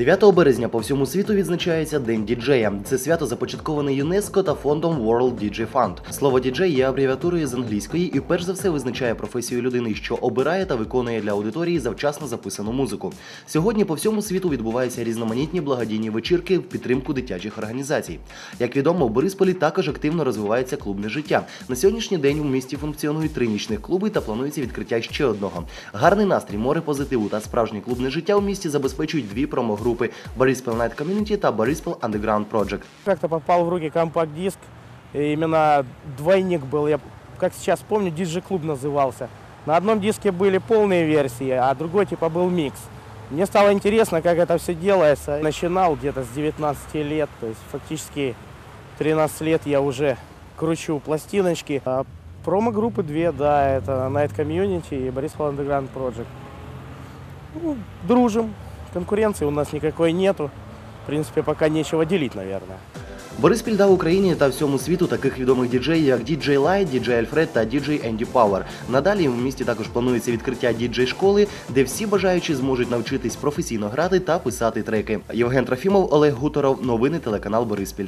9 березня по всьому світу відзначається День діджея. Це свято започатковане ЮНЕСКО та фондом World DJ Fund. Слово діджей є абревіатурою з англійської і перш за все визначає професію людини, що обирає та виконує для аудиторії завчасно записану музику. Сьогодні по всьому світу відбуваються різноманітні благодійні вечірки в підтримку дитячих організацій. Як відомо, в Борисполі також активно розвивається клубне життя. На сьогоднішній день у місті функціонують три нічних клуби та планується відкриття ще одного. Гарний настрій, море позитиву та справжнє клубне життя у місті забезпечують дві промогрупи Бориспil Night Community та Бориспil Underground Project. Как-то попал в руки компакт-диск. И именно двойник был. Я как сейчас помню, диджей-клуб назывался. На одном диске были полные версии, а другой типа был микс. Мне стало интересно, как это все делается. Начинал где-то с 19 лет, то есть фактически 13 лет я уже кручу пластиночки. А промо-группы две, да, это Night Community и Бориспил Underground Project. Ну, дружим, конкуренции у нас никакой нету. В принципе, пока нечего делить, наверное. Бориспіль дав Україні та всьому світу таких відомих діджеїв, як діджей Light, діджей Альфред та діджей Енді Пауер. Надалі в місті також планується відкриття діджей школи, де всі бажаючі зможуть навчитись професійно грати та писати треки. Євген Трофімов, Олег Гуторов. Новини телеканал Бориспіль.